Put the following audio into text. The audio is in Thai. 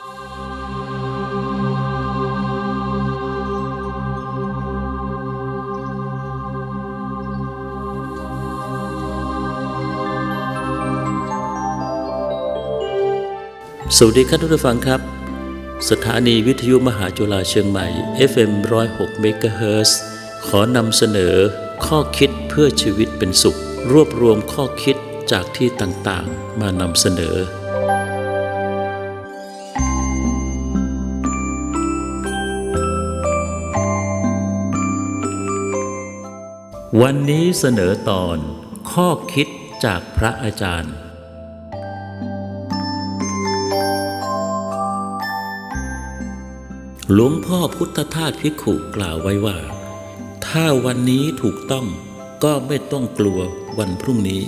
สวัสดีครับทุกท่านฟังครับ สถานีวิทยุมหาจุฬาเชียงใหม่ FM 106 MHz ขอนำเสนอข้อคิดเพื่อชีวิตเป็นสุข รวบรวมข้อคิดจากที่ต่างๆ มานำเสนอ วันนี้เสนอตอนข้อคิดจากพระอาจารย์ หลวงพ่อพุทธทาสพิขุกล่าวไว้ว่า ถ้าวันนี้ถูกต้องก็ไม่ต้องกลัววันพรุ่งนี้